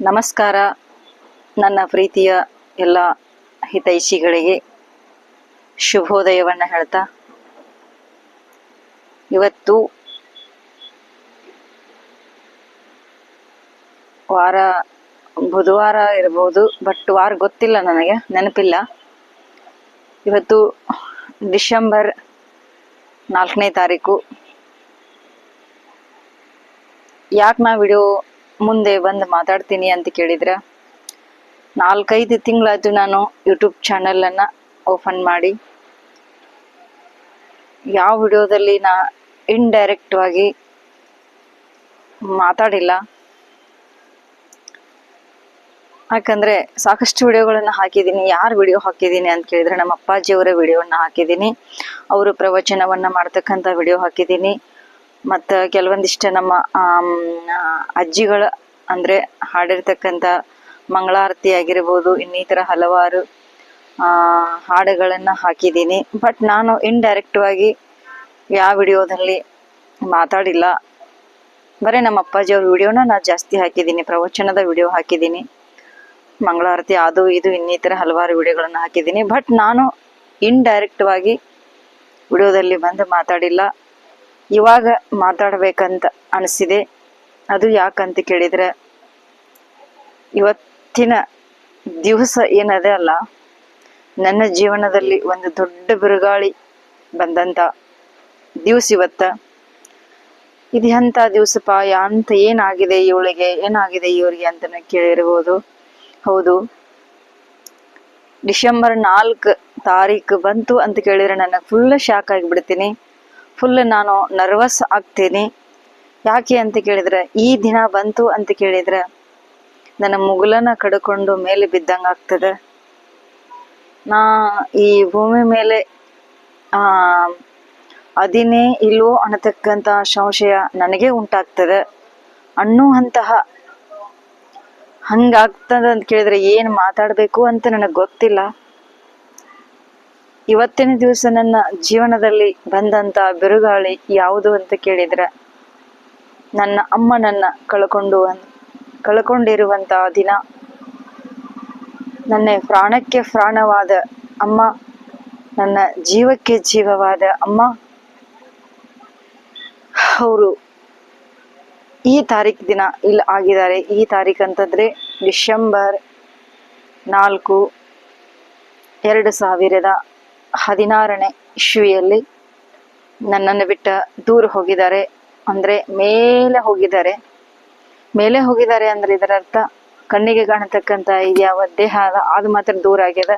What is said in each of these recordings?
ನಮಸ್ಕಾರ. ನನ್ನ ಪ್ರೀತಿಯ ಎಲ್ಲ ಹಿತೈಷಿಗಳಿಗೆ ಶುಭೋದಯವನ್ನು ಹೇಳ್ತಾ, ಇವತ್ತು ವಾರ, ಬುಧವಾರ ಇರಬಹುದು ಬಟ್ ವಾರ ಗೊತ್ತಿಲ್ಲ ನನಗೆ, ನೆನಪಿಲ್ಲ. ಇವತ್ತು ಡಿಸೆಂಬರ್ ನಾಲ್ಕನೇ ತಾರೀಕು. ಯಾಕೆ ನಾ ವಿಡಿಯೋ ಮುಂದೆ ಬಂದು ಮಾತಾಡ್ತೀನಿ ಅಂತ ಕೇಳಿದ್ರೆ? ನಾಲ್ಕೈದು ತಿಂಗಳಾಯ್ತು ನಾನು ಯೂಟ್ಯೂಬ್ ಚಾನಲನ್ನು ಓಪನ್ ಮಾಡಿ. ಯಾವ ವಿಡಿಯೋದಲ್ಲಿ ನಾ ಇಂಡೈರೆಕ್ಟ್ವಾಗಿ ಮಾತಾಡಿಲ್ಲ. ಯಾಕಂದ್ರೆ ಸಾಕಷ್ಟು ವಿಡಿಯೋಗಳನ್ನ ಹಾಕಿದ್ದೀನಿ, ಯಾರು ವಿಡಿಯೋ ಹಾಕಿದ್ದೀನಿ ಅಂತ ಕೇಳಿದ್ರೆ ನಮ್ಮ ಅಪ್ಪಾಜಿಯವರ ವಿಡಿಯೋವನ್ನ ಹಾಕಿದ್ದೀನಿ. ಅವರು ಪ್ರವಚನವನ್ನ ಮಾಡ್ತಕ್ಕಂಥ ವಿಡಿಯೋ ಹಾಕಿದ್ದೀನಿ. ಮತ್ತು ಕೆಲವೊಂದಿಷ್ಟು ನಮ್ಮ ಅಜ್ಜಿಗಳ ಅಂದರೆ ಹಾಡಿರ್ತಕ್ಕಂಥ ಮಂಗಳಾರತಿ ಆಗಿರ್ಬೋದು, ಇನ್ನಿತರ ಹಲವಾರು ಹಾಡುಗಳನ್ನು ಹಾಕಿದ್ದೀನಿ. ಬಟ್ ನಾನು ಇಂಡೈರೆಕ್ಟ್ವಾಗಿ ಯಾವ ವಿಡಿಯೋದಲ್ಲಿ ಮಾತಾಡಿಲ್ಲ. ಬರೀ ನಮ್ಮ ಅಪ್ಪಾಜಿಯವ್ರ ವಿಡಿಯೋನ ನಾನು ಜಾಸ್ತಿ ಹಾಕಿದ್ದೀನಿ, ಪ್ರವಚನದ ವಿಡಿಯೋ ಹಾಕಿದ್ದೀನಿ. ಮಂಗಳಾರತಿ, ಅದು, ಇದು, ಇನ್ನಿತರ ಹಲವಾರು ವಿಡಿಯೋಗಳನ್ನು ಹಾಕಿದ್ದೀನಿ. ಬಟ್ ನಾನು ಇನ್ಡೈರೆಕ್ಟ್ವಾಗಿ ವಿಡಿಯೋದಲ್ಲಿ ಬಂದು ಮಾತಾಡಿಲ್ಲ. ಇವಾಗ ಮಾತಾಡಬೇಕಂತ ಅನಿಸಿದೆ. ಅದು ಯಾಕಂತ ಕೇಳಿದ್ರೆ, ಇವತ್ತಿನ ದಿವಸ ಏನದೆ ಅಲ್ಲ, ನನ್ನ ಜೀವನದಲ್ಲಿ ಒಂದು ದೊಡ್ಡ ಬಿರುಗಾಳಿ ಬಂದಂತ ದಿವಸ ಇವತ್ತ. ಇದು ಎಂಥ ದಿವಸಪ್ಪ ಅಂತ ಏನಾಗಿದೆ ಇವಳಿಗೆ, ಏನಾಗಿದೆ ಇವರಿಗೆ ಅಂತ ಕೇಳಿರ್ಬೋದು. ಹೌದು. ಡಿಸೆಂಬರ್ ನಾಲ್ಕು ತಾರೀಕು ಬಂತು ಅಂತ ಕೇಳಿದ್ರೆ ನನಗೆ ಫುಲ್ ಶಾಕ್ ಆಗಿಬಿಡ್ತೀನಿ. ಫುಲ್ ನಾನು ನರ್ವಸ್ ಆಗ್ತೀನಿ. ಯಾಕೆ ಅಂತ ಕೇಳಿದ್ರೆ, ಈ ದಿನ ಬಂತು ಅಂತ ಕೇಳಿದ್ರೆ, ನನ್ನ ಮುಗುಲನ ಕಡ್ಕೊಂಡು ಮೇಲೆ ಬಿದ್ದಂಗ ಆಗ್ತದೆ. ನಾ ಈ ಭೂಮಿ ಮೇಲೆ, ಆ, ಅದಿನೇ ಇಲ್ವೋ ಅನ್ನತಕ್ಕಂತಹ ಸಂಶಯ ನನಗೆ ಉಂಟಾಗ್ತದೆ. ಅನ್ನುವಂತಹ ಹಂಗಾಗ್ತದ ಅಂತ ಕೇಳಿದ್ರೆ ಏನ್ ಮಾತಾಡ್ಬೇಕು ಅಂತ ನನಗೆ ಗೊತ್ತಿಲ್ಲ. ಇವತ್ತಿನ ದಿವಸ ನನ್ನ ಜೀವನದಲ್ಲಿ ಬಂದಂತ ಬಿರುಗಾಳಿ ಯಾವುದು ಅಂತ ಕೇಳಿದ್ರೆ ನನ್ನ ಅಮ್ಮನನ್ನ ಕಳ್ಕೊಂಡು ಕಳ್ಕೊಂಡಿರುವಂತ ದಿನ. ನನ್ನ ಪ್ರಾಣಕ್ಕೆ ಪ್ರಾಣವಾದ ಅಮ್ಮ, ನನ್ನ ಜೀವಕ್ಕೆ ಜೀವವಾದ ಅಮ್ಮ. ಅವರು ಈ ತಾರೀಕು ದಿನ ಇಲ್ಲಿ ಆಗಿದ್ದಾರೆ. ಈ ತಾರೀಕು ಅಂತಂದ್ರೆ ಡಿಸೆಂಬರ್ ನಾಲ್ಕು ಎರಡು ಸಾವಿರದ ಹದಿನಾರನೇ ಇಶ್ವಿಯಲ್ಲಿ ನನ್ನನ್ನು ಬಿಟ್ಟ ದೂರ ಹೋಗಿದ್ದಾರೆ. ಅಂದ್ರೆ ಮೇಲೆ ಹೋಗಿದ್ದಾರೆ. ಮೇಲೆ ಹೋಗಿದ್ದಾರೆ ಅಂದ್ರೆ ಇದರ ಅರ್ಥ ಕಣ್ಣಿಗೆ ಕಾಣತಕ್ಕಂತ ಯಾವ ದೇಹ ಅದ ಮಾತ್ರ ದೂರ ಆಗ್ಯದ.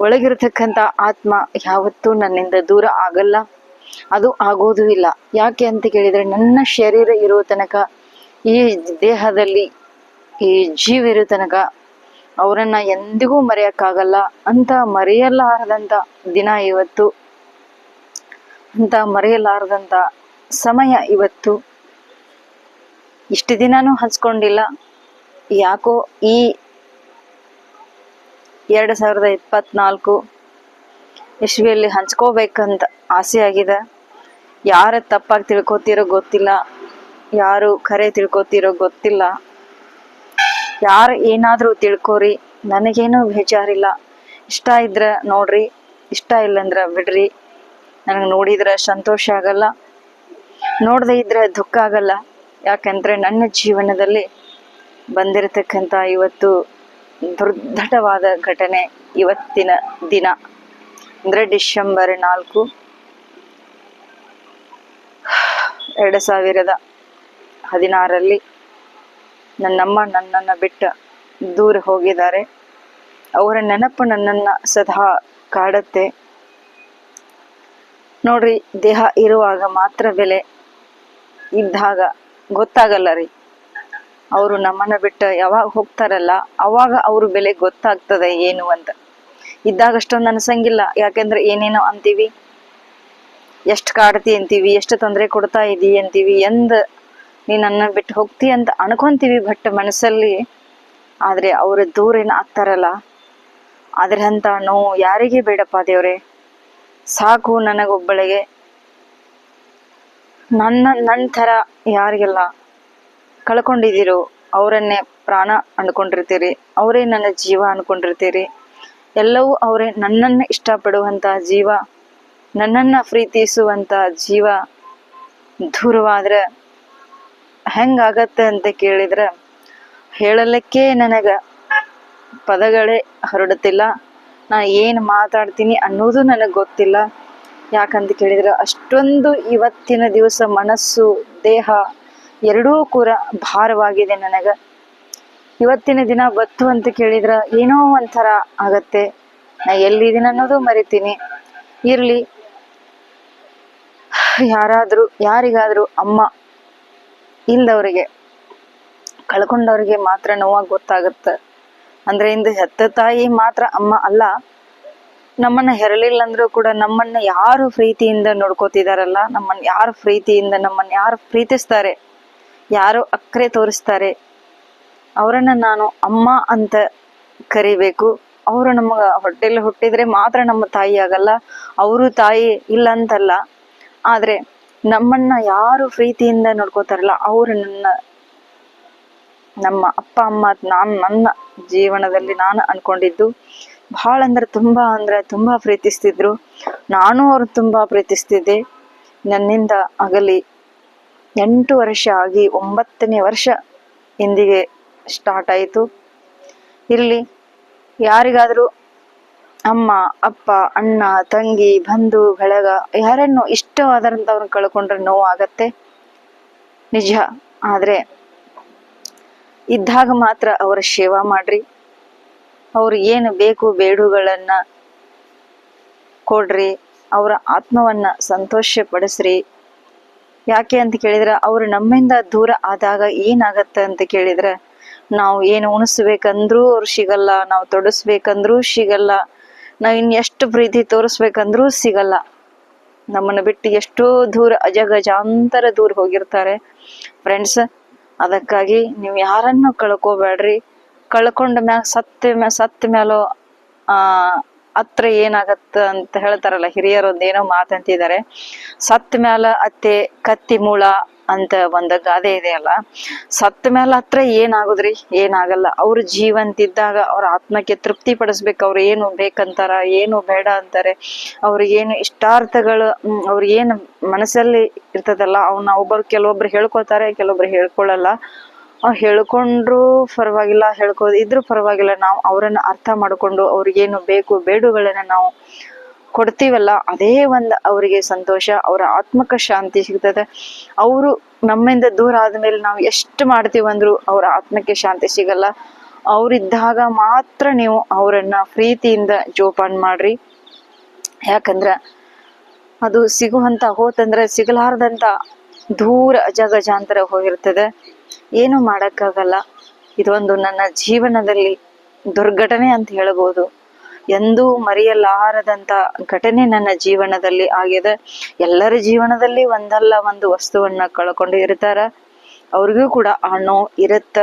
ಒಳಗಿರತಕ್ಕಂತ ಆತ್ಮ ಯಾವತ್ತೂ ನನ್ನಿಂದ ದೂರ ಆಗಲ್ಲ. ಅದು ಆಗೋದು ಇಲ್ಲ. ಯಾಕೆ ಅಂತ ಕೇಳಿದ್ರೆ ನನ್ನ ಶರೀರ ಇರುವ ತನಕ, ಈ ದೇಹದಲ್ಲಿ ಈ ಜೀವ ಇರುವ ತನಕ ಅವರನ್ನ ಎಂದಿಗೂ ಮರೆಯಕ್ಕಾಗಲ್ಲ. ಅಂತ ಮರೆಯಲಾರದಂತ ದಿನ ಇವತ್ತು. ಅಂತ ಮರೆಯಲಾರದಂತ ಸಮಯ ಇವತ್ತು. ಇಷ್ಟು ದಿನಾನು ಹಂಚ್ಕೊಂಡಿಲ್ಲ. ಯಾಕೋ ಈ ಎರಡು ಸಾವಿರದ ಇಪ್ಪತ್ನಾಲ್ಕು ಇಸ್ವಿಯಲ್ಲಿ ಹಂಚ್ಕೋಬೇಕಂತ ಆಸೆ ಆಗಿದೆ ಯಾರ ತಪ್ಪಾಗಿ ತಿಳ್ಕೊತಿರೋ ಗೊತ್ತಿಲ್ಲ. ಯಾರು ಕರೆ ತಿಳ್ಕೊತಿರೋ ಗೊತ್ತಿಲ್ಲ. ಯಾರು ಏನಾದರೂ ತಿಳ್ಕೊರಿ. ನನಗೇನು ಬೇಜಾರಿಲ್ಲ. ಇಷ್ಟ ಇದ್ರೆ ನೋಡ್ರಿ. ಇಷ್ಟ ಇಲ್ಲಂದ್ರೆ ಬಿಡ್ರಿ. ನನಗೆ ನೋಡಿದ್ರೆ ಸಂತೋಷ ಆಗಲ್ಲ. ನೋಡದೇ ಇದ್ರೆ ದುಃಖ ಆಗಲ್ಲ. ಯಾಕಂದ್ರೆ ನನ್ನ ಜೀವನದಲ್ಲಿ ಬಂದಿರತಕ್ಕಂಥ ಇವತ್ತು ದುರ್ಧಟವಾದ ಘಟನೆ ಇವತ್ತಿನ ದಿನ. ಅಂದ್ರೆ ಡಿಸೆಂಬರ್ ನಾಲ್ಕು. ಎರಡು ಸಾವಿರದ ಹದಿನಾರರಲ್ಲಿ ನನ್ನಮ್ಮ ನನ್ನನ್ನು ಬಿಟ್ಟು ದೂರ ಹೋಗಿದ್ದಾರೆ. ಅವರ ನೆನಪು ನನ್ನನ್ನು ಸದಾ ಕಾಡುತ್ತೆ. ನೋಡ್ರಿ, ದೇಹ ಇರುವಾಗ ಮಾತ್ರ ಬೆಲೆ ಇದ್ದಾಗ ಗೊತ್ತಾಗಲ್ಲ ರೀ. ಅವರು ನಮ್ಮನ್ನ ಬಿಟ್ಟು ಯಾವಾಗ ಹೋಗ್ತಾರಲ್ಲ, ಅವಾಗ ಅವ್ರ ಬೆಲೆ ಗೊತ್ತಾಗ್ತದೆ ಏನು ಅಂತ. ಇದ್ದಾಗ ಅಷ್ಟೊಂದು ಅನ್ಸಂಗಿಲ್ಲ. ಯಾಕೆಂದ್ರೆ ಏನೇನೋ ಅಂತೀವಿ. ಎಷ್ಟು ಕಾಡ್ತಿ ಅಂತೀವಿ, ಎಷ್ಟು ತೊಂದರೆ ಕೊಡ್ತಾ ಇದೀ ಅಂತೀವಿ ಎಂದ ನೀ ನನ್ನ ಬಿಟ್ಟು ಹೋಗ್ತಿ ಅಂತ ಅನ್ಕೊಂತೀವಿ ಬಟ್ ಮನಸ್ಸಲ್ಲಿ. ಆದ್ರೆ ಅವ್ರ ದೂರ ಏನ್ ಆಗ್ತಾರಲ್ಲ. ಅದ್ರ ನೋವು ಯಾರಿಗೆ ಬೇಡಪ್ಪ ದೇವ್ರೆ. ಸಾಕು ನನಗೊಬ್ಬಳಿಗೆ. ನನ್ನ ನನ್ನ ಥರ ಯಾರಿಗೆಲ್ಲ ಕಳ್ಕೊಂಡಿದ್ದೀರೋ ಅವರನ್ನೇ ಪ್ರಾಣ ಅಂದ್ಕೊಂಡಿರ್ತೀರಿ. ಅವರೇ ನನ್ನ ಜೀವ ಅಂದ್ಕೊಂಡಿರ್ತೀರಿ. ಎಲ್ಲವೂ ಅವರೇ. ನನ್ನನ್ನು ಇಷ್ಟಪಡುವಂಥ ಜೀವ, ನನ್ನನ್ನು ಪ್ರೀತಿಸುವಂತ ಜೀವ ದೂರವಾದ್ರೆ ಹೆಂಗಾಗತ್ತೆ ಅಂತ ಕೇಳಿದ್ರೆ, ಹೇಳಲಿಕ್ಕೆ ನನಗೆ ಪದಗಳೇ ಹೊರಡುತ್ತಿಲ್ಲ. ನಾ ಏನು ಮಾತಾಡ್ತೀನಿ ಅನ್ನೋದು ನನಗೆ ಗೊತ್ತಿಲ್ಲ. ಯಾಕಂತ ಕೇಳಿದ್ರೆ ಅಷ್ಟೊಂದು ಇವತ್ತಿನ ದಿವಸ ಮನಸ್ಸು, ದೇಹ ಎರಡೂ ಕೂಡ ಭಾರವಾಗಿದೆ ನನಗೆ. ಇವತ್ತಿನ ದಿನ ಬತ್ತು ಅಂತ ಕೇಳಿದ್ರ ಏನೋ ಒಂಥರ ಆಗತ್ತೆ. ನಾ ಎಲ್ಲಿದ್ದೀನಿ ಅನ್ನೋದು ಮರಿತೀನಿ. ಇರ್ಲಿ. ಯಾರಾದ್ರೂ, ಯಾರಿಗಾದ್ರೂ ಅಮ್ಮ ಇಲ್ದವ್ರಿಗೆ, ಕಳ್ಕೊಂಡವ್ರಿಗೆ ಮಾತ್ರ ನೋವಾಗಿ ಗೊತ್ತಾಗತ್ತ. ಅಂದ್ರೆ ಇಂದು ಹೆತ್ತ ತಾಯಿ ಮಾತ್ರ ಅಮ್ಮ ಅಲ್ಲ. ನಮ್ಮನ್ನ ಹೆರಲಿಲ್ಲ ಅಂದ್ರೂ ಕೂಡ ನಮ್ಮನ್ನ ಯಾರು ಪ್ರೀತಿಯಿಂದ ನೋಡ್ಕೋತಿದಾರಲ್ಲ, ನಮ್ಮನ್ನ ಯಾರು ಪ್ರೀತಿಯಿಂದ, ನಮ್ಮನ್ನ ಯಾರು ಪ್ರೀತಿಸ್ತಾರೆ, ಯಾರು ಅಕ್ಕರೆ ತೋರಿಸ್ತಾರೆ ಅವರನ್ನ ನಾನು ಅಮ್ಮ ಅಂತ ಕರಿಬೇಕು. ಅವರು ನಮಗ ಹೊಟ್ಟೆಲಿ ಹುಟ್ಟಿದ್ರೆ ಮಾತ್ರ ನಮ್ಮ ತಾಯಿ ಆಗಲ್ಲ. ಅವರು ತಾಯಿ ಇಲ್ಲ ಅಂತಲ್ಲ. ಆದ್ರೆ ನಮ್ಮನ್ನ ಯಾರು ಪ್ರೀತಿಯಿಂದ ನೋಡ್ಕೋತಾರಲ್ಲ, ಅವರು ನನ್ನ, ನಮ್ಮ ಅಪ್ಪ, ಅಮ್ಮ, ನಾನು, ನನ್ನ ಜೀವನದಲ್ಲಿ ನಾನು ಅನ್ಕೊಂಡಿದ್ದು ಬಹಳ ಅಂದ್ರೆ ತುಂಬಾ ಅಂದ್ರೆ ತುಂಬಾ ಪ್ರೀತಿಸ್ತಿದ್ರು. ನಾನು ಅವ್ರು ತುಂಬಾ ಪ್ರೀತಿಸ್ತಿದ್ದೆ. ನನ್ನಿಂದ ಆಗಲಿ ಎಂಟು ವರ್ಷ ಆಗಿ ಒಂಬತ್ತನೇ ವರ್ಷ ಇಂದಿಗೆ ಸ್ಟಾರ್ಟ್ ಆಯಿತು. ಇಲ್ಲಿ ಯಾರಿಗಾದರೂ ಅಮ್ಮ, ಅಪ್ಪ, ಅಣ್ಣ, ತಂಗಿ, ಬಂಧು ಬೆಳಗ ಯಾರನ್ನು ಇಷ್ಟವಾದಂಥವ್ರನ್ನ ಕಳ್ಕೊಂಡ್ರೆ ನೋವು ಆಗತ್ತೆ ನಿಜ, ಆದ್ರೆ ಇದ್ದಾಗ ಮಾತ್ರ ಅವರ ಸೇವಾ ಮಾಡ್ರಿ. ಅವ್ರು ಏನು ಬೇಕು ಬೇಡುಗಳನ್ನ ಕೊಡ್ರಿ, ಅವರ ಆತ್ಮವನ್ನ ಸಂತೋಷ ಪಡಿಸ್ರಿ ಯಾಕೆ ಅಂತ ಕೇಳಿದ್ರೆ, ಅವರು ನಮ್ಮಿಂದ ದೂರ ಆದಾಗ ಏನಾಗತ್ತೆ ಅಂತ ಕೇಳಿದ್ರೆ ನಾವು ಏನು ಉಣಿಸ್ಬೇಕಂದ್ರೂ ಅವ್ರು ಸಿಗಲ್ಲ, ನಾವು ತೊಡಸ್ಬೇಕಂದ್ರೂ ಸಿಗಲ್ಲ, ನಾವ್ ಇನ್ ಎಷ್ಟು ಪ್ರೀತಿ ತೋರಿಸ್ಬೇಕಂದ್ರೂ ಸಿಗಲ್ಲ. ನಮ್ಮನ್ನ ಬಿಟ್ಟು ಎಷ್ಟೋ ದೂರ, ಅಜಗಜಾಂತರ ದೂರ ಹೋಗಿರ್ತಾರೆ. ಫ್ರೆಂಡ್ಸ್ ಅದಕ್ಕಾಗಿ ನೀವು ಯಾರನ್ನು ಕಳ್ಕೋಬೇಡ್ರಿ. ಕಳ್ಕೊಂಡ ಮ್ಯಾಗ ಸತ್ತ ಮ್ಯಾ ಸತ್ತ ಮ್ಯಾಲೋ, ಆ, ಹತ್ರ ಏನಾಗತ್ತ ಅಂತ ಹೇಳ್ತಾರಲ್ಲ ಹಿರಿಯರು ಏನೋ ಮಾತಂತಿದ್ದಾರೆ. ಸತ್ತ ಮ್ಯಾಲ ಅತ್ತೆ, ಕತ್ತಿ ಮೂಳ ಅಂತ ಒಂದು ಗಾದೆ ಇದೆ ಅಲ್ಲ. ಸತ್ತ ಮ್ಯಾಲ ಹತ್ರ ಏನಾಗುದ್ರಿ? ಏನಾಗಲ್ಲ. ಅವ್ರ ಜೀವಂತಿದ್ದಾಗ ಅವ್ರ ಆತ್ಮಕ್ಕೆ ತೃಪ್ತಿ ಪಡಿಸ್ಬೇಕು. ಅವ್ರು ಏನು ಬೇಕಂತಾರ, ಏನು ಬೇಡ ಅಂತಾರೆ. ಅವ್ರಿಗೇನು ಇಷ್ಟಾರ್ಥಗಳು ಅವ್ರಿಗೇನು ಮನಸ್ಸಲ್ಲಿ ಇರ್ತದಲ್ಲ ಅವನ್ನ ಒಬ್ಬರು ಕೆಲವೊಬ್ರು ಹೇಳ್ಕೊತಾರೆ, ಕೆಲವೊಬ್ರು ಹೇಳ್ಕೊಳಲ್ಲ. ಹೇಳ್ಕೊಂಡ್ರು ಪರವಾಗಿಲ್ಲ, ಹೇಳ್ಕೋ, ಇದ್ರೂ ಪರವಾಗಿಲ್ಲ. ನಾವು ಅವರನ್ನ ಅರ್ಥ ಮಾಡ್ಕೊಂಡು ಅವ್ರಿಗೇನು ಬೇಕು, ಬೇಡುಗಳನ್ನ ನಾವು ಕೊಡ್ತೀವಲ್ಲ, ಅದೇ ಒಂದು ಅವರಿಗೆ ಸಂತೋಷ, ಅವರ ಆತ್ಮಕ ಶಾಂತಿ ಸಿಗ್ತದೆ. ಅವರು ನಮ್ಮಿಂದ ದೂರ ಆದ್ಮೇಲೆ ನಾವು ಎಷ್ಟು ಮಾಡ್ತೀವಿ ಅವರ ಅವ್ರ ಆತ್ಮಕ್ಕೆ ಶಾಂತಿ ಸಿಗಲ್ಲ. ಅವರಿದ್ದಾಗ ಮಾತ್ರ ನೀವು ಅವರನ್ನ ಪ್ರೀತಿಯಿಂದ ಜೋಪಾನ ಮಾಡ್ರಿ. ಯಾಕಂದ್ರ ಅದು ಸಿಗುವಂತ ಹೋತಂದ್ರೆ ಸಿಗಲಾರ್ದಂತ ದೂರ ಜಗಜಾಂತರ ಹೋಗಿರ್ತದೆ. ಏನು ಮಾಡಕ್ಕಾಗಲ್ಲ. ಇದೊಂದು ನನ್ನ ಜೀವನದಲ್ಲಿ ದುರ್ಘಟನೆ ಅಂತ ಹೇಳ್ಬೋದು. ಎಂದೂ ಮರೆಯಲಾರದಂತ ಘಟನೆ ನನ್ನ ಜೀವನದಲ್ಲಿ ಆಗಿದೆ. ಎಲ್ಲರ ಜೀವನದಲ್ಲಿ ಒಂದಲ್ಲ ಒಂದು ವಸ್ತುವನ್ನ ಕಳ್ಕೊಂಡು ಇರ್ತಾರ. ಅವ್ರಿಗೂ ಕೂಡ ಆ ನೋವು ಇರುತ್ತ?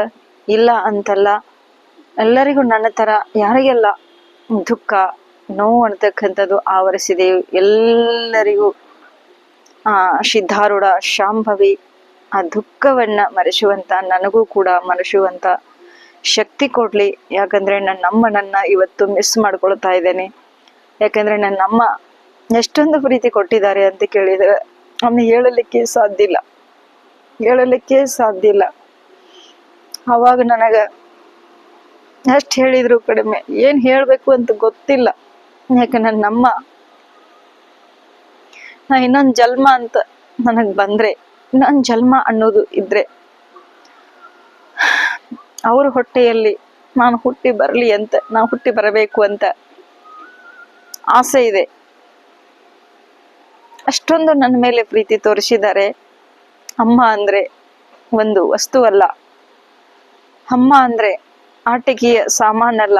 ಇಲ್ಲ ಅಂತಲ್ಲ. ಎಲ್ಲರಿಗೂ ನನ್ನ ತರ ಯಾರಿಗೆಲ್ಲ ದುಃಖ, ನೋವು ಅಂತಕ್ಕಂಥದ್ದು ಆವರಿಸಿದೆ. ಎಲ್ಲರಿಗೂ ಆ ಸಿದ್ಧಾರೂಢ, ಶಾಂಭವಿ ಆ ದುಃಖವನ್ನ ಮರೆಸುವಂತ, ನನಗೂ ಕೂಡ ಮರೆಸುವಂತ ಶಕ್ತಿ ಕೊಡ್ಲಿ. ಯಾಕಂದ್ರೆ ನನ್ನ ಇವತ್ತು ಮಿಸ್ ಮಾಡ್ಕೊಳ್ತಾ ಇದ್ದೇನೆ. ಯಾಕಂದ್ರೆ ನನ್ನ ಅಮ್ಮ ಎಷ್ಟೊಂದು ಪ್ರೀತಿ ಕೊಟ್ಟಿದ್ದಾರೆ ಅಂತ ಕೇಳಿದ್ರೆ ಅವನು ಹೇಳಲಿಕ್ಕೆ ಸಾಧ್ಯ ಇಲ್ಲ. ಹೇಳಲಿಕ್ಕೆ ಸಾಧ್ಯ ಇಲ್ಲ. ಅವಾಗ ನನಗ ಎಷ್ಟು ಹೇಳಿದ್ರು ಕಡಿಮೆ. ಏನ್ ಹೇಳ್ಬೇಕು ಅಂತ ಗೊತ್ತಿಲ್ಲ. ಯಾಕೆ ನನ್ನ ಅಮ್ಮ ನಾ ಇನ್ನೊಂದ್ ಜನ್ಮ ಅಂತ ನನಗ್ ಬಂದ್ರೆ ಇನ್ನೊಂದು ಜನ್ಮ ಅನ್ನೋದು ಇದ್ರೆ ಅವ್ರ ಹೊಟ್ಟೆಯಲ್ಲಿ ನಾನು ಹುಟ್ಟಿ ಬರಲಿ ಅಂತ ನಾನು ಹುಟ್ಟಿ ಬರಬೇಕು ಅಂತ ಆಸೆ ಇದೆ. ಅಷ್ಟೊಂದು ನನ್ನ ಮೇಲೆ ಪ್ರೀತಿ ತೋರಿಸಿದ್ದಾರೆ. ಅಮ್ಮ ಅಂದ್ರೆ ಒಂದು ವಸ್ತು ಅಲ್ಲ ಅಮ್ಮ ಅಂದ್ರೆ ಆಟಿಕೆಯ ಸಾಮಾನಲ್ಲ.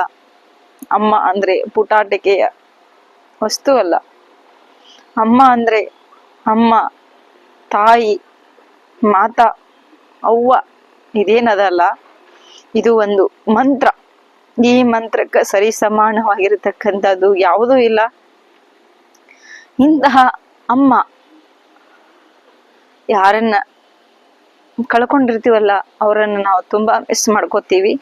ಅಮ್ಮ ಅಂದ್ರೆ ಪುಟಾಟಿಕೆಯ ವಸ್ತು ಅಲ್ಲ ಅಮ್ಮ ಅಂದ್ರೆ ಅಮ್ಮ, ತಾಯಿ, ಮಾತಾ, ಅವ್ವ ಇದೇನದಲ್ಲ. ಇದು ಒಂದು ಮಂತ್ರ. ಈ ಮಂತ್ರಕ್ಕೆ ಸರಿ ಸಮಾನವಾಗಿರತಕ್ಕಂಥದ್ದು ಯಾವುದೂ ಇಲ್ಲ. ಇಂತಹ ಅಮ್ಮ ಯಾರನ್ನ ಕಳ್ಕೊಂಡಿರ್ತೀವಲ್ಲ, ಅವರನ್ನು ನಾವು ತುಂಬಾ ಮಿಸ್ ಮಾಡ್ಕೋತೀವಿ.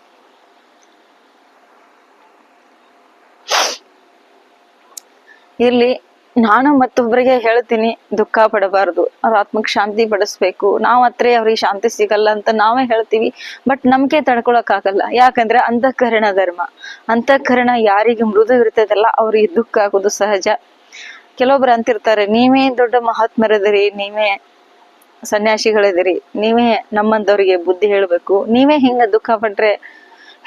ಇರ್ಲಿ ನಾನು ಮತ್ತೊಬ್ಬರಿಗೆ ಹೇಳ್ತೀನಿ, ದುಃಖ ಪಡಬಾರ್ದು. ಅವ್ರ ಆತ್ಮಕ್ ಶಾಂತಿ ಪಡಿಸ್ಬೇಕು. ನಾವ್ ಹತ್ರ ಅವ್ರಿಗೆ ಶಾಂತಿ ಸಿಗಲ್ಲ ಅಂತ ನಾವೇ ಹೇಳ್ತೀವಿ. ಬಟ್ ನಮ್ಗೆ ತಡ್ಕೊಳಕ್ ಆಗಲ್ಲ ಯಾಕಂದ್ರೆ ಅಂತಃಕರಣ ಧರ್ಮ. ಅಂತಃಕರಣ ಯಾರಿಗೆ ಮೃದು ಇರ್ತದಲ್ಲ, ಅವ್ರಿಗೆ ದುಃಖ ಆಗೋದು ಸಹಜ. ಕೆಲವೊಬ್ರು ಅಂತಿರ್ತಾರೆ, ನೀವೇ ದೊಡ್ಡ ಮಹಾತ್ಮರದಿರಿ ನೀವೇ ಸನ್ಯಾಸಿಗಳಿದಿರಿ ನೀವೇ ನಮ್ಮಂತವ್ರಿಗೆ ಬುದ್ಧಿ ಹೇಳ್ಬೇಕು, ನೀವೇ ಹಿಂಗ ದುಃಖ ಪಟ್ರೆ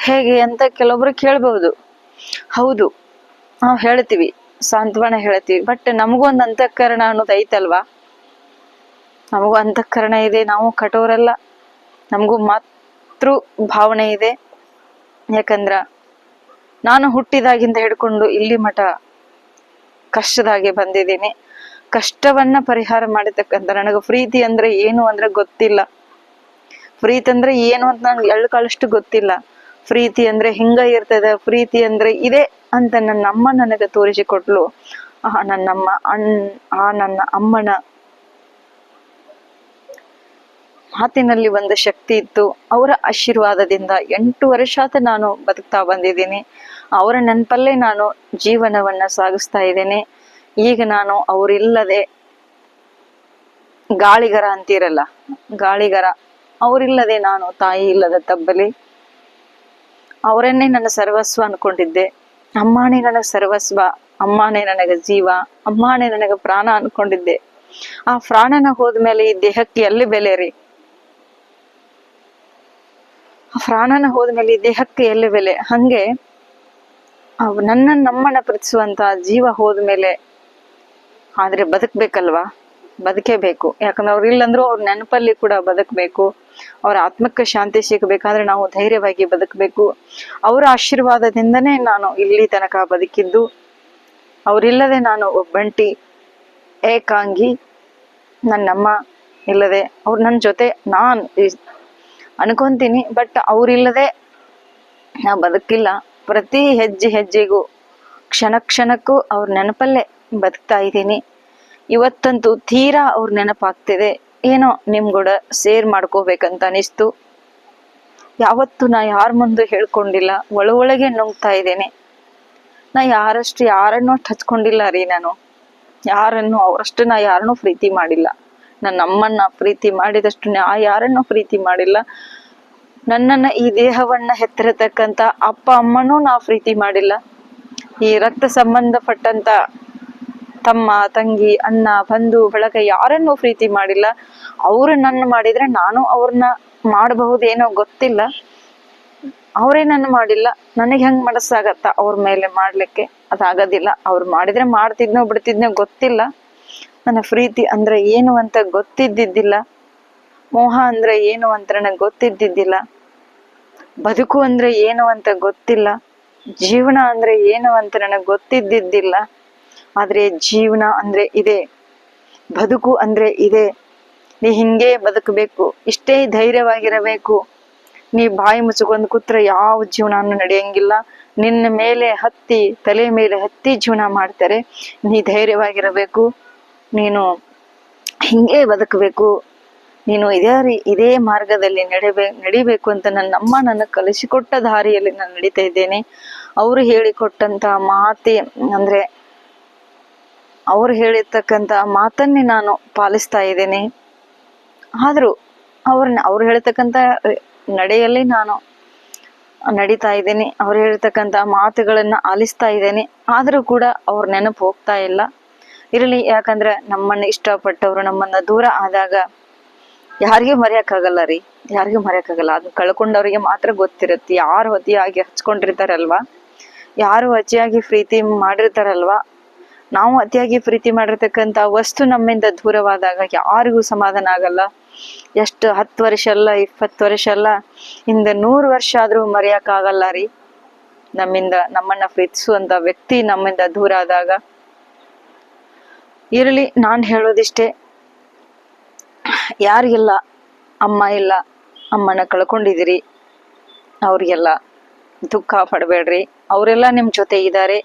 ಹೇಗೆ? ಅಂತ ಕೆಲವೊಬ್ರು ಕೇಳ್ಬಹುದು ಹೌದು, ನಾವು ಹೇಳ್ತೀವಿ. ಸಾಂತ್ವನ ಹೇಳ್ತೀವಿ. ಬಟ್ ನಮಗೂ ಒಂದು ಅಂತಃಕರಣ ಅನ್ನೋದು ಐತಲ್ವಾ? ನಮಗೂ ಅಂತಃಕರಣ ಇದೆ, ನಾವು ಕಠೋರಲ್ಲ. ನಮಗೂ ಮಾತೃ ಭಾವನೆ ಇದೆ. ಯಾಕಂದ್ರ ನಾನು ಹುಟ್ಟಿದಾಗಿಂದ ಹಿಡ್ಕೊಂಡು ಇಲ್ಲಿ ಮಠ ಕಷ್ಟದಾಗೆ ಬಂದಿದ್ದೀನಿ. ಕಷ್ಟವನ್ನ ಪರಿಹಾರ ಮಾಡಿರ್ತಕ್ಕಂಥ ನನಗೆ ಪ್ರೀತಿ ಅಂದ್ರೆ ಏನು ಅಂದ್ರೆ ಗೊತ್ತಿಲ್ಲ. ಪ್ರೀತಿ ಅಂದ್ರೆ ಏನು ಅಂತ ನನ್ಗೆ ಎಳ್ಳು ಕಾಳಷ್ಟು ಗೊತ್ತಿಲ್ಲ. ಪ್ರೀತಿ ಅಂದ್ರೆ ಹಿಂಗ ಇರ್ತದ, ಪ್ರೀತಿ ಅಂದ್ರೆ ಇದೆ ಅಂತ ನನ್ನ ಅಮ್ಮ ನನಗ ತೋರಿಸಿಕೊಟ್ಲು. ಆ ನನ್ನಮ್ಮ ಅಣ್, ಆ ನನ್ನ ಅಮ್ಮನ ಮಾತಿನಲ್ಲಿ ಒಂದು ಶಕ್ತಿ ಇತ್ತು. ಅವರ ಆಶೀರ್ವಾದದಿಂದ ಎಂಟು ವರ್ಷಾತ ನಾನು ಬದುಕ್ತಾ ಬಂದಿದ್ದೀನಿ. ಅವರ ನೆನಪಲ್ಲೇ ನಾನು ಜೀವನವನ್ನ ಸಾಗಿಸ್ತಾ ಇದ್ದೇನೆ. ಈಗ ನಾನು ಅವರಿಲ್ಲದೆ ಗಾಳಿಗರ ಅಂತೀರಲ್ಲ, ಗಾಳಿಗರ, ಅವರಿಲ್ಲದೆ ನಾನು ತಾಯಿ ಇಲ್ಲದ ತಬ್ಬಲಿ. ಅವರನ್ನೇ ನನ್ನ ಸರ್ವಸ್ವ ಅನ್ಕೊಂಡಿದ್ದೆ. ಅಮ್ಮಾನೇ ನನಗೆ ಸರ್ವಸ್ವ, ಅಮ್ಮಾನೇ ನನಗೆ ಜೀವ, ಅಮ್ಮಾನೇ ನನಗೆ ಪ್ರಾಣ ಅನ್ಕೊಂಡಿದ್ದೆ. ಆ ಪ್ರಾಣನ ಹೋದ್ಮೇಲೆ ಈ ದೇಹಕ್ಕೆ ಎಲ್ಲಿ ಬೆಲೆ ರೀ? ಆ ಪ್ರಾಣನ ಹೋದ್ಮೇಲೆ ಈ ದೇಹಕ್ಕೆ ಎಲ್ಲಿ ಬೆಲೆ? ಹಂಗೆ ನನ್ನ ನಮ್ಮನ ಪ್ರೀತಿಸುವಂತ ಜೀವ ಹೋದ್ಮೇಲೆ ಆದ್ರೆ ಬದುಕ್ಬೇಕಲ್ವಾ? ಬದುಕೇಬೇಕು. ಯಾಕಂದ್ರೆ ಅವ್ರು ಇಲ್ಲಂದ್ರೂ ಅವ್ರ ನೆನಪಲ್ಲಿ ಕೂಡ ಬದುಕಬೇಕು. ಅವ್ರ ಆತ್ಮಕ್ಕೆ ಶಾಂತಿ ಸಿಗಬೇಕಾದ್ರೆ ನಾವು ಧೈರ್ಯವಾಗಿ ಬದುಕಬೇಕು. ಅವರ ಆಶೀರ್ವಾದದಿಂದನೇ ನಾನು ಇಲ್ಲಿ ತನಕ ಬದುಕಿದ್ದು. ಅವರಿಲ್ಲದೆ ನಾನು ಒಬ್ಬಂಟಿ, ಏಕಾಂಗಿ, ನನ್ನಮ್ಮ ಇಲ್ಲದೆ ಅವ್ರು ನನ್ನ ಜೊತೆ ನಾನು ಅನ್ಕೊಂತೀನಿ, ಬಟ್ ಅವರಿಲ್ಲದೆ ನಾ ಬದುಕಿಲ್ಲ. ಪ್ರತಿ ಹೆಜ್ಜೆ ಹೆಜ್ಜೆಗೂ, ಕ್ಷಣ ಕ್ಷಣಕ್ಕೂ ಅವ್ರ ನೆನಪಲ್ಲೇ ಬದುಕ್ತಾ ಇದ್ದೀನಿ. ಇವತ್ತಂತೂ ತೀರಾ ಅವ್ರ ನೆನಪಾಗ್ತಿದೆ. ಏನೋ ನಿಮ್ ಕೂಡ ಸೇರ್ ಮಾಡ್ಕೋಬೇಕಂತ ಅನಿಸ್ತು ಯಾವತ್ತು ನಾ ಯಾರ ಮುಂದೆ ಹೇಳ್ಕೊಂಡಿಲ್ಲ. ಒಳ ಒಳಗೆ ನುಂಗ್ತಾ ಇದ್ದೇನೆ. ನಾ ಯಾರಷ್ಟು ಯಾರನ್ನೂ ಹಚ್ಕೊಂಡಿಲ್ಲ ರೀ ನಾನು. ಯಾರನ್ನು ಅವರಷ್ಟು ನಾ ಯಾರನ್ನೂ ಪ್ರೀತಿ ಮಾಡಿಲ್ಲ. ನನ್ನ ಅಮ್ಮನ್ನ ಪ್ರೀತಿ ಮಾಡಿದಷ್ಟು ನಾ ಯಾರನ್ನೂ ಪ್ರೀತಿ ಮಾಡಿಲ್ಲ. ನನ್ನನ್ನ ಈ ದೇಹವನ್ನ ಹೆತ್ತಿರತಕ್ಕಂತ ಅಪ್ಪ ಅಮ್ಮನೂ ನಾ ಪ್ರೀತಿ ಮಾಡಿಲ್ಲ. ಈ ರಕ್ತ ಸಂಬಂಧಪಟ್ಟಂತ ತಮ್ಮ ತಂಗಿ, ಅಣ್ಣ, ಬಂಧು, ಬಳಗ ಯಾರನ್ನೂ ಪ್ರೀತಿ ಮಾಡಿಲ್ಲ. ಅವ್ರು ನನ್ನ ಮಾಡಿದ್ರೆ ನಾನು ಅವ್ರನ್ನ ಮಾಡಬಹುದೇನೋ ಗೊತ್ತಿಲ್ಲ. ಅವರೇ ನನ್ನ ಮಾಡಿಲ್ಲ. ನನಗೆ ಹೆಂಗ್ ಮನಸ್ಸಾಗತ್ತ ಅವ್ರ ಮೇಲೆ ಮಾಡ್ಲಿಕ್ಕೆ? ಅದಾಗೋದಿಲ್ಲ. ಅವ್ರು ಮಾಡಿದ್ರೆ ಮಾಡ್ತಿದ್ನೋ ಬಿಡ್ತಿದ್ನೋ ಗೊತ್ತಿಲ್ಲ. ನನ್ನ ಪ್ರೀತಿ ಅಂದ್ರೆ ಏನು ಅಂತ ಗೊತ್ತಿದ್ದಿದ್ದಿಲ್ಲ. ಮೋಹ ಅಂದ್ರೆ ಏನು ಅಂತ ನನಗೆ ಗೊತ್ತಿದ್ದಿದ್ದಿಲ್ಲ. ಬದುಕು ಅಂದ್ರೆ ಏನು ಅಂತ ಗೊತ್ತಿಲ್ಲ. ಜೀವನ ಅಂದ್ರೆ ಏನು ಅಂತ ನನಗೆ ಗೊತ್ತಿದ್ದಿದ್ದಿಲ್ಲ. ಆದ್ರೆ ಜೀವನ ಅಂದ್ರೆ ಇದೆ. ಬದುಕು ಅಂದ್ರೆ ಇದೆ. ನೀ ಹಿಂಗೆ ಬದುಕಬೇಕು. ಇಷ್ಟೇ ಧೈರ್ಯವಾಗಿರಬೇಕು. ನೀ ಬಾಯಿ ಮುಚ್ಚಿಕೊಂಡು ಕೂತ್ರೆ ಯಾವ ಜೀವನನೂ ನಡೆಯಂಗಿಲ್ಲ. ನಿನ್ನ ಮೇಲೆ ಹತ್ತಿ, ತಲೆ ಮೇಲೆ ಹತ್ತಿ ಜೀವನ ಮಾಡ್ತಾರೆ. ನೀ ಧೈರ್ಯವಾಗಿರಬೇಕು. ನೀನು ಹಿಂಗೆ ಬದುಕಬೇಕು. ನೀನು ಇದೇ ರೀ- ಇದೇ ಮಾರ್ಗದಲ್ಲಿ ನಡೆಬೇ, ನಡಿಬೇಕು ಅಂತ ನನ್ನ ಅಮ್ಮ ನನ್ನ ಕಲಿಸಿಕೊಟ್ಟ ದಾರಿಯಲ್ಲಿ ನಾನು ನಡೀತಾ ಇದ್ದೇನೆ. ಅವರು ಹೇಳಿಕೊಟ್ಟಂತ ಮಾತೆ ಅಂದ್ರೆ ಅವ್ರು ಹೇಳಿರ್ತಕ್ಕಂಥ ಮಾತನ್ನೇ ನಾನು ಪಾಲಿಸ್ತಾ ಇದ್ದೀನಿ. ಆದರೂ ಅವ್ರನ್ನ ಅವ್ರು ಹೇಳ್ತಕ್ಕಂಥ ನಡೆಯಲ್ಲಿ ನಾನು ನಡೀತಾ ಇದ್ದೀನಿ. ಅವ್ರು ಹೇಳ್ತಕ್ಕಂಥ ಮಾತುಗಳನ್ನು ಆಲಿಸ್ತಾ ಇದ್ದೇನೆ. ಆದರೂ ಕೂಡ ಅವ್ರ ನೆನಪು ಹೋಗ್ತಾ ಇಲ್ಲ. ಇರಲಿ, ಯಾಕಂದ್ರೆ ನಮ್ಮನ್ನ ಇಷ್ಟಪಟ್ಟವರು, ನಮ್ಮನ್ನ ದೂರ ಆದಾಗ ಯಾರಿಗೂ ಮರೆಯಕ್ಕಾಗಲ್ಲ ರೀ. ಯಾರಿಗೂ ಮರೆಯಕ್ಕಾಗಲ್ಲ. ಅದು ಕಳ್ಕೊಂಡವ್ರಿಗೆ ಮಾತ್ರ ಗೊತ್ತಿರುತ್ತೆ. ಯಾರು ಅತಿಯಾಗಿ ಹಚ್ಕೊಂಡಿರ್ತಾರಲ್ವಾ? ಯಾರು ಅತಿಯಾಗಿ ಪ್ರೀತಿ ಮಾಡಿರ್ತಾರಲ್ವಾ? ನಾವು ಅತಿಯಾಗಿ ಪ್ರೀತಿ ಮಾಡಿರ್ತಕ್ಕಂಥ ವಸ್ತು ನಮ್ಮಿಂದ ದೂರವಾದಾಗ ಯಾರಿಗೂ ಸಮಾಧಾನ ಆಗಲ್ಲ. ಎಷ್ಟು ಹತ್ತು ವರ್ಷ ಅಲ್ಲ, ಇಪ್ಪತ್ತು ವರ್ಷ ಅಲ್ಲ, ಇಂದ ನೂರು ವರ್ಷ ಆದ್ರೂ ಮರೆಯಕ್ಕಾಗಲ್ಲ ರೀ. ನಮ್ಮಿಂದ ನಮ್ಮನ್ನ ಪ್ರೀತಿಸುವಂತ ವ್ಯಕ್ತಿ ನಮ್ಮಿಂದ ದೂರ ಆದಾಗ. ಇರಲಿ, ನಾನ್ ಹೇಳೋದಿಷ್ಟೇ. ಯಾರಿಗೆಲ್ಲ, ಅಮ್ಮ ಇಲ್ಲ, ಅಮ್ಮನ ಕಳ್ಕೊಂಡಿದಿರಿ ಅವ್ರಿಗೆಲ್ಲ ದುಃಖ ಪಡಬೇಡ್ರಿ. ಅವರೆಲ್ಲ ನಿಮ್ ಜೊತೆ ಇದ್ದಾರೆ.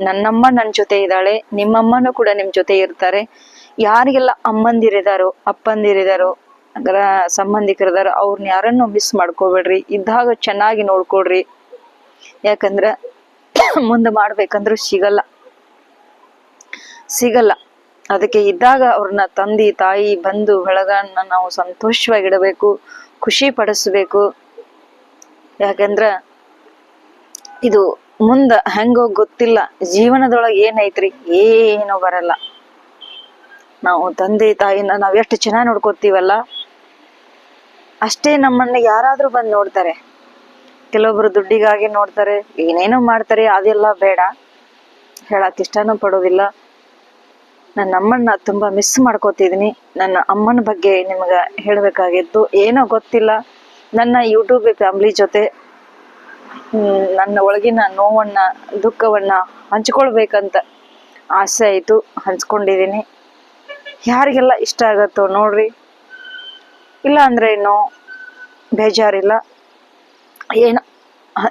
ನನ್ನಮ್ಮ ನನ್ನ ಜೊತೆ ಇದ್ದಾಳೆ, ನಿಮ್ಮಮ್ಮನೂ ಕೂಡ ನಿಮ್ಮ ಜೊತೆ ಇರ್ತಾರೆ. ಯಾರಿಗೆಲ್ಲ ಅಮ್ಮಂದಿರಿದಾರೋ, ಅಪ್ಪಂದಿರಿದಾರೋ ಸಂಬಂಧಿಕರಿದಾರೋ ಅವ್ರನ್ನ ಯಾರನ್ನು ಮಿಸ್ ಮಾಡ್ಕೋಬೇಡ್ರಿ. ಇದ್ದಾಗ ಚೆನ್ನಾಗಿ ನೋಡ್ಕೊಡ್ರಿ. ಯಾಕಂದ್ರ ಮುಂದೆ ಮಾಡ್ಬೇಕಂದ್ರೂ ಸಿಗಲ್ಲ. ಸಿಗಲ್ಲ. ಅದಕ್ಕೆ ಇದ್ದಾಗ ಅವ್ರನ್ನ ತಂದಿ, ತಾಯಿ, ಬಂಧು, ಬಳಗನ್ನ ನಾವು ಸಂತೋಷವಾಗಿಡಬೇಕು, ಖುಷಿ ಪಡಿಸ್ಬೇಕು. ಯಾಕಂದ್ರ ಇದು ಮುಂದ ಹೆಂಗೋ ಗೊತ್ತಿಲ್ಲ. ಜೀವನದೊಳಗೆ ಏನೈತ್ರಿ ಏನು ಬರಲ್ಲ. ನಾವು ತಂದೆ ತಾಯಿನ ನಾವ್ ಎಷ್ಟು ಚೆನ್ನಾಗಿ ನೋಡ್ಕೋತೀವಲ್ಲ? ಅಷ್ಟೇ ನಮ್ಮನ್ನ ಯಾರಾದ್ರೂ ಬಂದು ನೋಡ್ತಾರೆ. ಕೆಲವೊಬ್ರು ದುಡ್ಡಿಗಾಗಿ ನೋಡ್ತಾರೆ, ಏನೇನೋ ಮಾಡ್ತಾರೆ, ಅದೆಲ್ಲ ಬೇಡ. ಹೇಳಕ್ ಇಷ್ಟನೂ ಪಡೋದಿಲ್ಲ. ನನ್ನ ಅಮ್ಮನ್ನ ತುಂಬಾ ಮಿಸ್ ಮಾಡ್ಕೋತಿದೀನಿ. ನನ್ನ ಅಮ್ಮನ ಬಗ್ಗೆ ನಿಮ್ಗೆ ಹೇಳಬೇಕಾಗಿತ್ತು ಏನೋ ಗೊತ್ತಿಲ್ಲ. ನನ್ನ ಯೂಟ್ಯೂಬ್ ಫ್ಯಾಮಿಲಿ ಜೊತೆ ನನ್ನ ಒಳಗಿನ ನೋವನ್ನ, ದುಃಖವನ್ನ ಹಂಚ್ಕೊಳ್ಬೇಕಂತ ಆಸೆ ಆಯಿತು, ಹಂಚ್ಕೊಂಡಿದ್ದೀನಿ. ಯಾರಿಗೆಲ್ಲ ಇಷ್ಟ ಆಗತ್ತೋ ನೋಡ್ರಿ. ಇಲ್ಲ ಅಂದ್ರೆ ಏನೋ ಬೇಜಾರಿಲ್ಲ. ಏನು,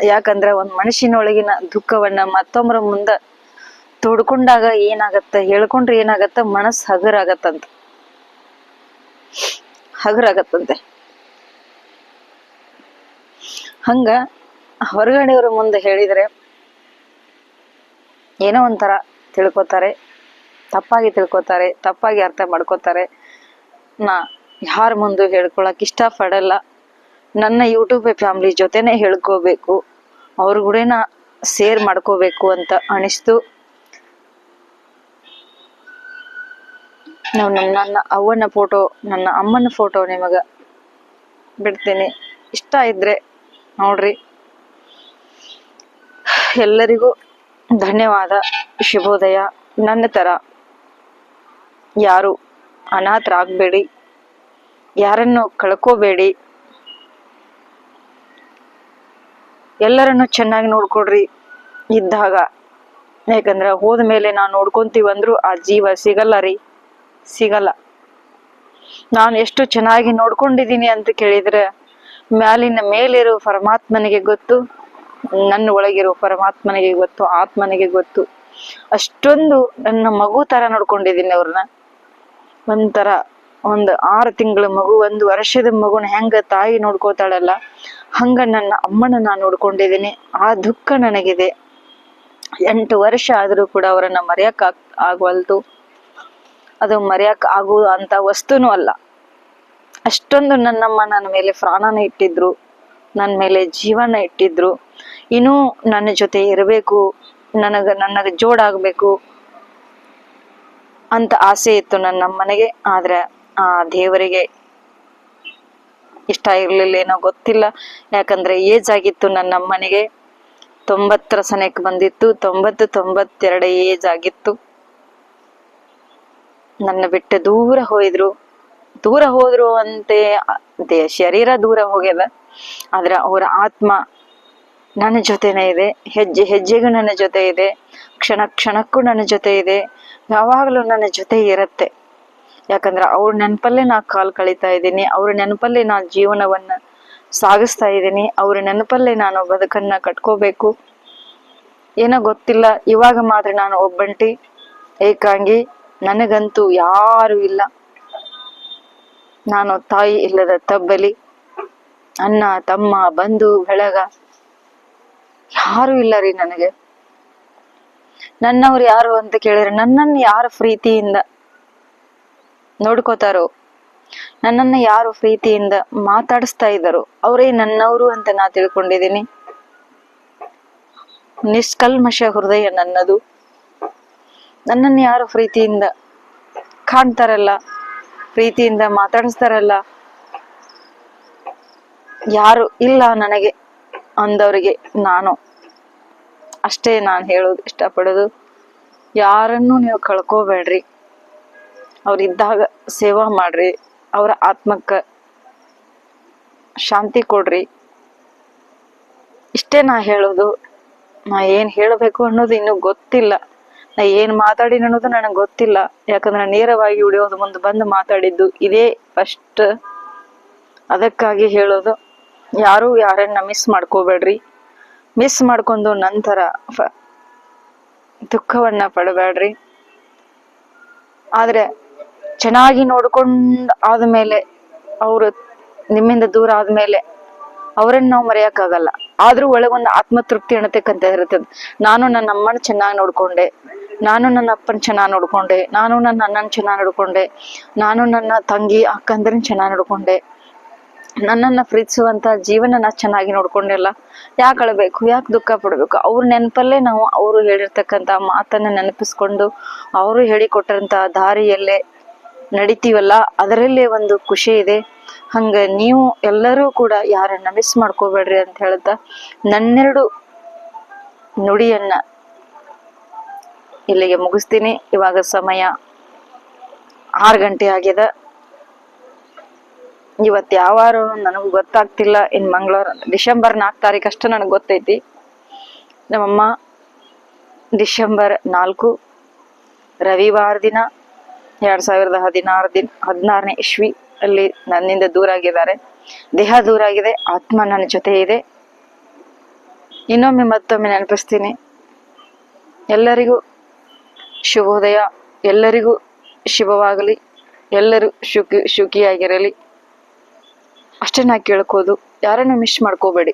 ಯಾಕಂದ್ರೆ ಒಂದು ಮನುಷ್ಯನೊಳಗಿನ ದುಃಖವನ್ನ ಮತ್ತೊಮ್ಮರ ಮುಂದ ತೊಡ್ಕೊಂಡಾಗ ಏನಾಗತ್ತ, ಹೇಳ್ಕೊಂಡ್ರೆ ಏನಾಗತ್ತ, ಮನಸ್ಸು ಹಗರಾಗತ್ತಂತ. ಹಗರಾಗತ್ತಂತೆ. ಹಂಗ ಹೊರಗಡೆಯವ್ರ ಮುಂದೆ ಹೇಳಿದ್ರೆ ಏನೋ ಒಂಥರ ತಿಳ್ಕೊತಾರೆ, ತಪ್ಪಾಗಿ ತಿಳ್ಕೊತಾರೆ, ತಪ್ಪಾಗಿ ಅರ್ಥ ಮಾಡ್ಕೋತಾರೆ. ನಾ ಯಾರ ಮುಂದೆ ಹೇಳ್ಕೊಳಕ್ ಇಷ್ಟ ಪಡಲ್ಲ ನನ್ನ ಯೂಟ್ಯೂಬ್ ಫ್ಯಾಮಿಲಿ ಜೊತೆನೆ ಹೇಳ್ಕೋಬೇಕು. ಅವ್ರ ಗುಡೇನ ಸೇರ್ ಮಾಡ್ಕೋಬೇಕು ಅಂತ ಅನಿಸ್ತು. ನಾವು ನನ್ನ ನನ್ನ ಅವ್ವನ ಫೋಟೋ ನನ್ನ ಅಮ್ಮನ ಫೋಟೋ ನಿಮಗ ಬಿಡ್ತೀನಿ. ಇಷ್ಟ ಇದ್ರೆ ನೋಡ್ರಿ. ಎಲ್ಲರಿಗೂ ಧನ್ಯವಾದ ಶುಭೋದಯ. ನನ್ನ ತರ ಯಾರು ಅನಾಥರಾಗಬೇಡಿ, ಯಾರನ್ನು ಕಳ್ಕೋಬೇಡಿ. ಎಲ್ಲರನ್ನು ಚೆನ್ನಾಗಿ ನೋಡ್ಕೊಡ್ರಿ ಇದ್ದಾಗ. ಯಾಕಂದ್ರ ಹೋದ್ಮೇಲೆ ನಾವು ನೋಡ್ಕೊಂತೀವಂದ್ರು ಆ ಜೀವ ಸಿಗಲ್ಲ ರೀ, ಸಿಗಲ್ಲ. ನಾನು ಎಷ್ಟು ಚೆನ್ನಾಗಿ ನೋಡ್ಕೊಂಡಿದ್ದೀನಿ ಅಂತ ಕೇಳಿದ್ರೆ, ಮ್ಯಾಲಿನ ಮೇಲಿರೋ ಪರಮಾತ್ಮನಿಗೆ ಗೊತ್ತು. ನನ್ನ ಒಳಗಿರೋ ಪರಮಾತ್ಮನಿಗೆ ಗೊತ್ತು, ಆತ್ಮನಿಗೆ ಗೊತ್ತು. ಅಷ್ಟೊಂದು ನನ್ನ ಮಗು ತರ ನೋಡ್ಕೊಂಡಿದ್ದೀನಿ ಅವ್ರನ್ನ. ಒಂಥರ ಒಂದು ಆರು ತಿಂಗಳ ಮಗು, ಒಂದು ವರ್ಷದ ಮಗುನ ಹೆಂಗ ತಾಯಿ ನೋಡ್ಕೋತಾಳಲ್ಲ ಹಂಗ ನನ್ನ ಅಮ್ಮನ ನಾನು ನೋಡ್ಕೊಂಡಿದ್ದೀನಿ. ಆ ದುಃಖ ನನಗಿದೆ. ಎಂಟು ವರ್ಷ ಆದ್ರೂ ಕೂಡ ಅವರನ್ನ ಮರೆಯಕ್ ಆಗ್ವಲ್ತು ಅದು ಮರೆಯಕ್ ಆಗು ಅಂತ ವಸ್ತುನೂ ಅಲ್ಲ. ಅಷ್ಟೊಂದು ನನ್ನಮ್ಮ ನನ್ನ ಮೇಲೆ ಪ್ರಾಣನ ಇಟ್ಟಿದ್ರು ನನ್ನ ಮೇಲೆ ಜೀವನ ಇಟ್ಟಿದ್ರು. ಇನ್ನೂ ನನ್ನ ಜೊತೆ ಇರಬೇಕು, ನನಗ ನನಗ ಜೋಡಾಗಬೇಕು ಅಂತ ಆಸೆ ಇತ್ತು ನನ್ನ ಮನೆಗೆ. ಆದ್ರೆ ಆ ದೇವರಿಗೆ ಇಷ್ಟ ಇರ್ಲಿಲ್ಲ ಏನೋ ಗೊತ್ತಿಲ್ಲ. ಯಾಕಂದ್ರೆ ಏಜ್ ಆಗಿತ್ತು ನನ್ನ ನನ್ನಮ್ಮನಿಗೆ ತೊಂಬತ್ತರ ಸನಕ್ಕೆ ಬಂದಿತ್ತು. ತೊಂಬತ್ತು, ತೊಂಬತ್ತೆರಡು ಏಜ್ ಆಗಿತ್ತು. ನನ್ನ ಬಿಟ್ಟು ದೂರ ಹೋಯಿದ್ರು. ದೂರ ಹೋದ್ರು ಅಂತೆ ಶರೀರ ದೂರ ಹೋಗ್ಯದ. ಆದ್ರೆ ಅವರ ಆತ್ಮ ನನ್ನ ಜೊತೆನೇ ಇದೆ. ಹೆಜ್ಜೆ, ಹೆಜ್ಜೆಗೂ ನನ್ನ ಜೊತೆ ಇದೆ. ಕ್ಷಣ ಕ್ಷಣಕ್ಕೂ ನನ್ನ ಜೊತೆ ಇದೆ. ಯಾವಾಗಲೂ ನನ್ನ ಜೊತೆ ಇರತ್ತೆ. ಯಾಕಂದ್ರೆ ಅವ್ರ ನೆನಪಲ್ಲೇ ನಾ ಕಾಲ್ ಕಳೀತಾ ಇದ್ದೀನಿ. ಅವ್ರ ನೆನಪಲ್ಲೇ ನಾ ಜೀವನವನ್ನ ಸಾಗಿಸ್ತಾ ಇದ್ದೀನಿ. ಅವ್ರ ನೆನಪಲ್ಲೇ ನಾನು ಬದುಕನ್ನ ಕಟ್ಕೋಬೇಕು. ಏನೋ ಗೊತ್ತಿಲ್ಲ. ಇವಾಗ ಮಾತ್ರ ನಾನು ಒಬ್ಬಂಟಿ, ಏಕಾಂಗಿ. ನನಗಂತೂ ಯಾರು ಇಲ್ಲ. ನಾನು ತಾಯಿ ಇಲ್ಲದ ತಬ್ಬಲಿ. ಅಣ್ಣ, ತಮ್ಮ, ಬಂಧು ಬೆಳಗ ಯಾರು ಇಲ್ಲ ರೀ ನನಗೆ. ನನ್ನವ್ರು ಯಾರು ಅಂತ ಕೇಳಿದ್ರೆ ನನ್ನನ್ನು ಯಾರು ಪ್ರೀತಿಯಿಂದ ನೋಡ್ಕೋತಾರೋ? ನನ್ನನ್ನು ಯಾರು ಪ್ರೀತಿಯಿಂದ ಮಾತಾಡಿಸ್ತಾ ಇದ್ದಾರೋ? ಅವರೇ ನನ್ನವರು ಅಂತ ನಾ ತಿಳ್ಕೊಂಡಿದ್ದೀನಿ. ನಿಷ್ಕಲ್ಮಶ ಹೃದಯ ನನ್ನದು. ನನ್ನನ್ನು ಯಾರು ಪ್ರೀತಿಯಿಂದ ಕಾಣ್ತಾರಲ್ಲ? ಪ್ರೀತಿಯಿಂದ ಮಾತಾಡಿಸ್ತಾರಲ್ಲ? ಯಾರು ಇಲ್ಲ ನನಗೆ. ಅಂದವರಿಗೆ ನಾನು ಅಷ್ಟೇ ನಾನು ಹೇಳೋದು ಇಷ್ಟಪಡೋದು. ಯಾರನ್ನು ನೀವು ಕಳ್ಕೋಬೇಡ್ರಿ. ಅವ್ರಿದ್ದಾಗ ಸೇವಾ ಮಾಡ್ರಿ. ಅವರ ಆತ್ಮಕ್ಕ ಶಾಂತಿ ಕೊಡ್ರಿ. ಇಷ್ಟೇ ನಾ ಹೇಳೋದು. ನಾ ಏನ್ ಹೇಳಬೇಕು ಅನ್ನೋದು ಇನ್ನೂ ಗೊತ್ತಿಲ್ಲ. ನಾ ಏನ್ ಮಾತಾಡಿನ ಅನ್ನೋದು ನನಗೆ ಗೊತ್ತಿಲ್ಲ. ಯಾಕಂದ್ರೆ ನೇರವಾಗಿ ಉಳಿಯೋದು ಮುಂದೆ ಬಂದು ಮಾತಾಡಿದ್ದು ಇದೇ ಫಸ್ಟ್. ಅದಕ್ಕಾಗಿ ಹೇಳೋದು. ಯಾರು ಯಾರನ್ನ ಮಿಸ್ ಮಾಡ್ಕೋಬೇಡ್ರಿ. ಮಿಸ್ ಮಾಡ್ಕೊಂಡು ನಂತರ ದುಃಖವನ್ನ ಪಡಬೇಡ್ರಿ. ಆದ್ರೆ ಚೆನ್ನಾಗಿ ನೋಡ್ಕೊಂಡ್ ಆದ್ಮೇಲೆ ಅವರು ನಿಮ್ಮಿಂದ ದೂರ ಆದ್ಮೇಲೆ ಅವರನ್ನ ನಾವು ಮರೆಯಕ್ಕಾಗಲ್ಲ. ಆದ್ರೂ ಒಳಗೊಂದು ಆತ್ಮತೃಪ್ತಿ ಅನ್ನತಕ್ಕಂತ ಇರ್ತದೆ ನಾನು ನನ್ನ ಅಮ್ಮನ ಚೆನ್ನಾಗಿ ನೋಡ್ಕೊಂಡೆ. ನಾನು ನನ್ನ ಅಪ್ಪನ ಚೆನ್ನಾಗಿ ನೋಡ್ಕೊಂಡೆ. ನಾನು ನನ್ನ ಅಣ್ಣನ ಚೆನ್ನಾಗಿ ನೋಡ್ಕೊಂಡೆ. ನಾನು ನನ್ನ ತಂಗಿ, ಅಕ್ಕಂದ್ರನ್ ಚೆನ್ನಾಗಿ ನೋಡ್ಕೊಂಡೆ. ನನ್ನನ್ನ ಪ್ರೀತಿಸುವಂತ ಜೀವನನ ಚೆನ್ನಾಗಿ ನೋಡ್ಕೊಂಡೆಲ್ಲ ಯಾಕೆ ಅಳಬೇಕು, ಯಾಕೆ ದುಃಖ ಪಡ್ಬೇಕು? ಅವ್ರ ನೆನಪಲ್ಲೇ ನಾವು ಅವರು ಹೇಳಿರ್ತಕ್ಕಂಥ ಮಾತನ್ನ ನೆನಪಿಸ್ಕೊಂಡು ಅವರು ಹೇಳಿಕೊಟ್ಟಂತ ದಾರಿಯಲ್ಲೇ ನಡಿತೀವಲ್ಲ? ಅದರಲ್ಲೇ ಒಂದು ಖುಷಿ ಇದೆ. ಹಂಗ ನೀವು ಎಲ್ಲರೂ ಕೂಡ ಯಾರನ್ನ ಮಿಸ್ ಮಾಡ್ಕೋಬೇಡ್ರಿ ಅಂತ ಹೇಳ್ತಾ ನನ್ನೆರಡು ನುಡಿಯನ್ನ ಇಲ್ಲಿಗೆ ಮುಗಿಸ್ತೀನಿ. ಇವಾಗ ಸಮಯ ಆರು ಗಂಟೆ ಆಗಿದೆ. ಇವತ್ತು ಯಾವಾರು ನನಗೂ ಗೊತ್ತಾಗ್ತಿಲ್ಲ ಇನ್ ಮಂಗಳವಾರ, ಡಿಸೆಂಬರ್ ನಾಲ್ಕು ತಾರೀಕು ಅಷ್ಟು ನನಗೆ ಗೊತ್ತೈತಿ. ನಮ್ಮಮ್ಮ ಡಿಸೆಂಬರ್ ನಾಲ್ಕು, ರವಿವಾರ ದಿನ, ಎರಡ್ ಸಾವಿರದ ಹದಿನಾರು ದಿನ, ಹದಿನಾರನೇ ಇಸ್ವಿ ಅಲ್ಲಿ ನನ್ನಿಂದ ದೂರ ಆಗಿದ್ದಾರೆ. ದೇಹ ದೂರ ಆಗಿದೆ, ಆತ್ಮ ನನ್ನ ಜೊತೆ ಇದೆ. ಇನ್ನೊಮ್ಮೆ ಮತ್ತೊಮ್ಮೆ ನೆನಪಿಸ್ತೀನಿ. ಎಲ್ಲರಿಗೂ ಶುಭೋದಯ, ಎಲ್ಲರಿಗೂ ಶುಭವಾಗಲಿ, ಎಲ್ಲರೂ ಶುಕಿ ಸುಖಿಯಾಗಿರಲಿ. ಅಷ್ಟೇ ನಾ ಕೇಳ್ಕೋದು. ಯಾರನ್ನು ಮಿಸ್ ಮಾಡ್ಕೋಬೇಡಿ.